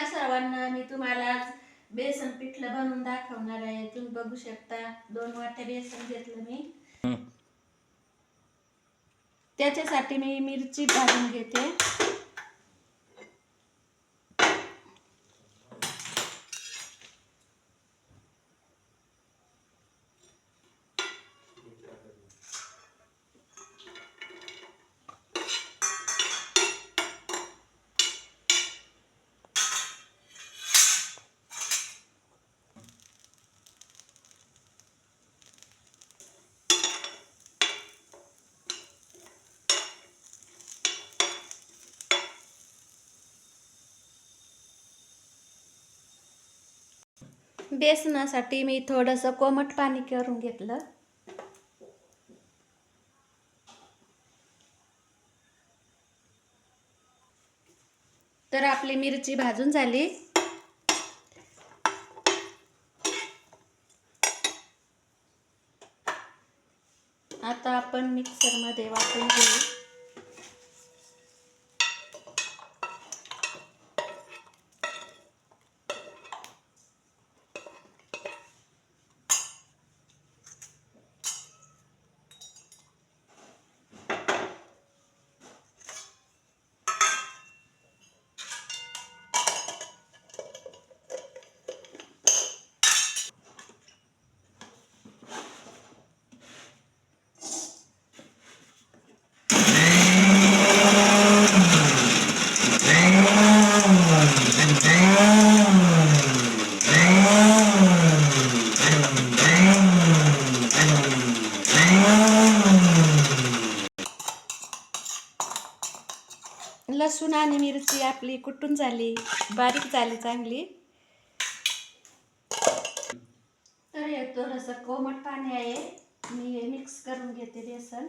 नमस्कार सर्वांना. मी तुम्हाला आज बेसन पिठलं बनवून दाखवणार आहे. तुम्ही बघू शकता दोन वाट्या बेसन घेतलं मी. त्याच्यासाठी मी मिरची भाजून घेते. बेसनासाठी मी थोडंसं कोमट पाणी करून घेतलं. तर आपली मिरची भाजून झाली. आता आपण मिक्सरमध्ये वाटून घेऊ. लसूण आणि मिरची आपली कुटून झाली? बारीक झाली चांगली. तर हे थोडंसं कोमट पाणी आहे. मी हे मिक्स करून घेते बेसन.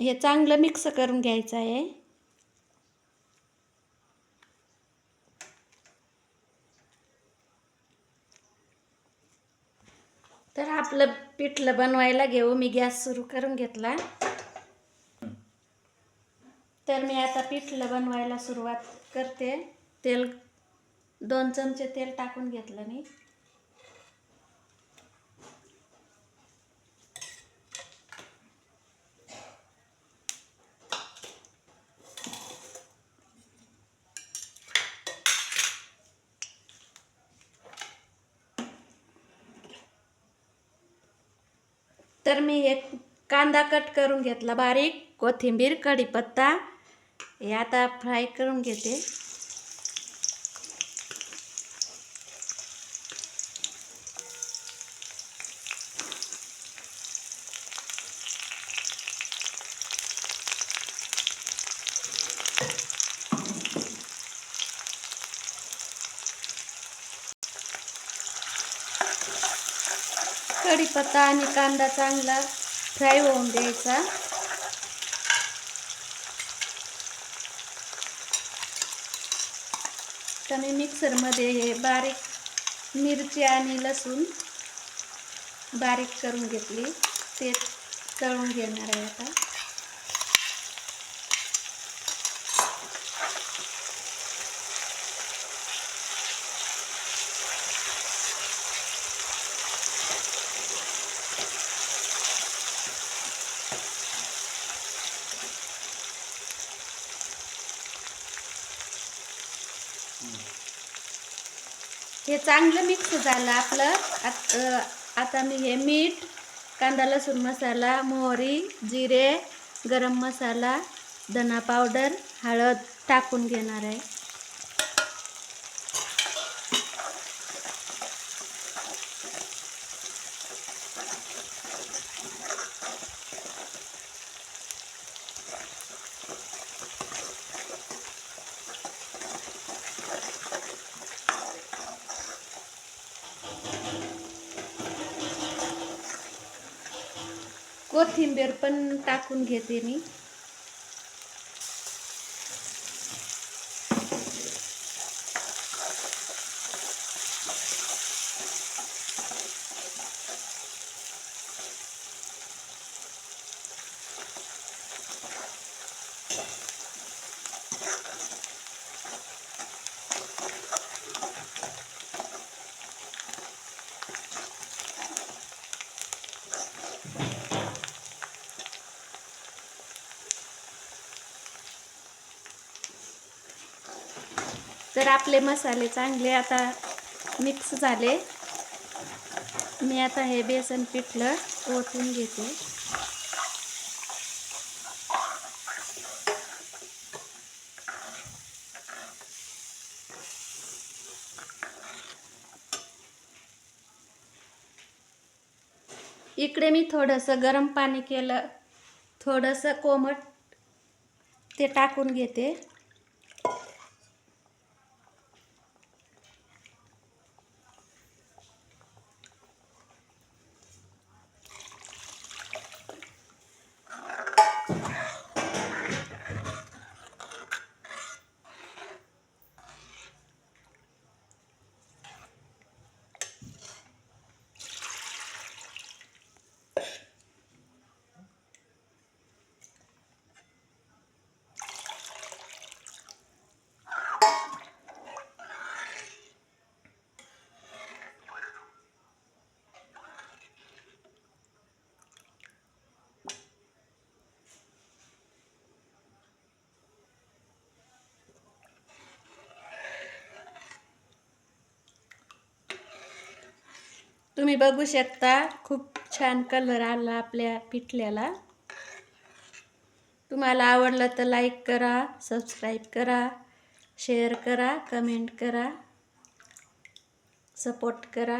हे चांगलं मिक्स करून घ्यायचं आहे. तर आपलं पिठलं बनवायला घेऊ मी गॅस सुरू करून घेतला. तर मी आता पिठलं बनवायला सुरुवात करते. तेल दोन चमचे तेल टाकून घेतलं मी. तर मी एक कांदा कट करून घेतला, बारीक कोथिंबीर कढीपत्ता हे आता फ्राय करून घेते. कढीपत्ता आणि कांदा चांगला फ्राय होऊन द्यायचा. तर मी मिक्सरमध्ये हे बारीक मिरची आणि लसूण बारीक करून घेतली. ते तळून घेणार आहे आता. हे चांगलं मिक्स झालं आपलं. आत- आता मी हे मीठ कांदा लसूण मसाला मोहरी जिरे गरम मसाला धना पावडर हळद टाकून घेणार आहे. कोथिंबीर पण टाकून घेते मी. तर आपले मसाले चांगले आता मिक्स झाले. मी आता हे बेसन पिठलं ओतून घेते. इकडे मी थोडंसं गरम पाणी केलं थोडंसं कोमट ते टाकून घेते. तुम्ही बघू शकता खूप छान कलर आला आपल्या पिठल्याला. तुम्हाला आवडलं तर लाईक करा सबस्क्राईब करा शेअर करा कमेंट करा सपोर्ट करा.